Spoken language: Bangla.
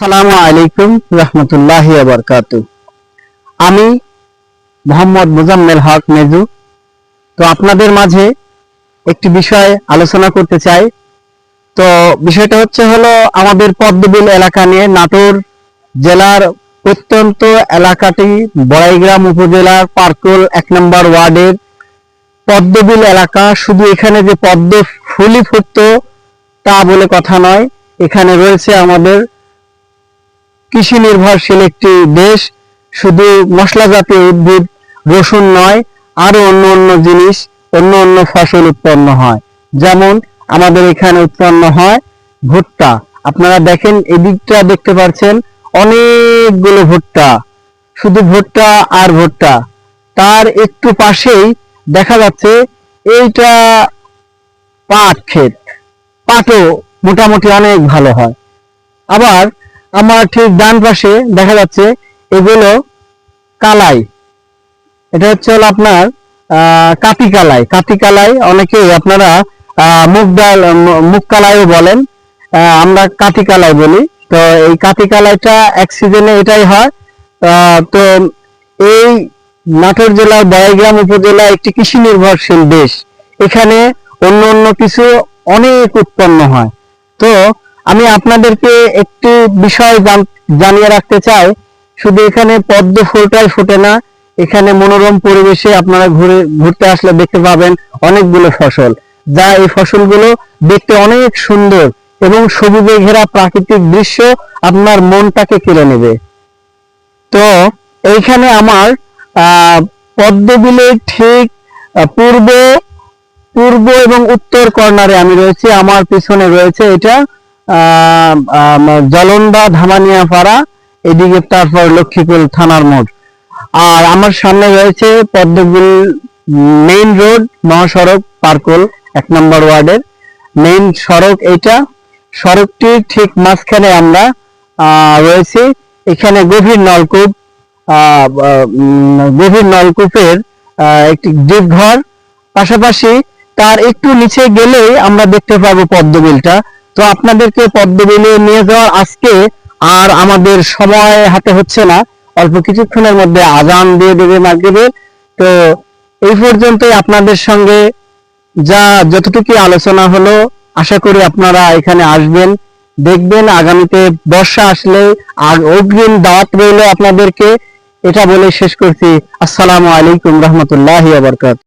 আসসালামু আলাইকুম রহমতুল্লাহ বরকাত আমি মোহাম্মদ মুজাম্মেল হক মেজু। তো আপনাদের মাঝে একটি বিষয় আলোচনা করতে চাই। তো বিষয়টা হচ্ছে হলো আমাদের পদ্মবিল এলাকা নিয়ে নাটোর জেলার প্রত্যন্ত এলাকাটি বড়াইগ্রাম উপজেলার পার্কল এক নম্বর ওয়ার্ডের পদ্মবিল এলাকা। শুধু এখানে যে পদ্ম ফুলই ফুটতো তা বলে কথা নয়, এখানে রয়েছে আমাদের কৃষি নির্ভরশীল একটি দেশ, শুধু মশলা জাতীয় উদ্ভিদ, রসুন নয়, আরও অন্য অন্য জিনিস, অন্য অন্য ফসল উৎপন্ন হয়। যেমন আমাদের এখানে উৎপন্ন হয় ভুট্টা। আপনারা দেখেন, এদিকটা দেখতে পাচ্ছেন, অনেকগুলো ভুট্টা। শুধু ভুট্টা আর ভুট্টা। তার একটু পাশেই দেখা যাচ্ছে, এইটা পাট ক্ষেত। পাটও মোটামুটি অনেক ভালো হয়। আবার আমার ঠিক ডান পাশে দেখা যাচ্ছে, এগুলো কালাই। এটা হচ্ছে হলো আপনার কাতি কালাই। কাতি কালাই অনেকেই আপনারা মুগ ডাল মু- মুগ কালাইও বলেন। আমরা কাতি কালাই বলি। তো এই কাতি কালাইটা এক সিজনে এটাই হয়। তো এই নাটোর জেলার বড়াইগ্রাম উপজেলা একটি কৃষি নির্ভরশীল দেশ। এখানে অন্য অন্য কিছু অনেক উৎপন্ন হয়। তো আমি আপনাদেরকে একটি বিষয় জান- জানিয়ে রাখতে চাই। শুধু এখানে পদ্ম ফুলটাই ফোটে না, এখানে মনোরম পরিবেশে আপনারা ঘুরে, ঘুরতে আসলে দেখতে পাবেন অনেকগুলো ফসল। যা এই ফসলগুলো দেখতে অনেক সুন্দর এবং সবুজে ঘেরা প্রাকৃতিক দৃশ্য আপনার মনটাকে কেড়ে নেবে। তো, এইখানে আমার পদ্মবিলের ঠিক পূর্ব পূর্ব এবং উত্তর কর্নারে আমি রয়েছি। আমার পিছনে রয়েছে এটা জলন্দা ধামানিয়া পাড়া এদিকে তারপর লক্ষ্মীপুর থানার মোড়। আর আমার সামনে রয়েছে পদ্মবিল মেইন রোড, মহাসড়ক, পার্কল, এক নম্বর ওয়ার্ডের। মেইন সড়ক এটা সড়কটির ঠিক মাঝখানে আমরা রয়েছি। এখানে গভীর নলকূপ গভীর নলকূপের একটি ডিপ ঘর। পাশাপাশি তার একটু নিচে গেলেই আমরা দেখতে পাবো পদ্মবিলটা তো আপনাদেরকে পদ্মবিলে নিয়ে যাওয়ার আজকে আর আমাদের সময় হাতে হচ্ছে না। অল্প কিছুক্ষণের মধ্যে আজান দিয়ে দেবে মাগরিবের। তো এই পর্যন্তই আপনাদের সঙ্গে। যা যতটুকু আলোচনা হলো, আশা করি আপনারা এখানে আসবেন, দেখবেন আগামীতে বর্ষা আসলে আর অগ্রিম দাওয়াত রইল আপনাদেরকে। এটা বলে শেষ করছি। আসসালামু আলাইকুম রহমতুল্লাহ বরকাত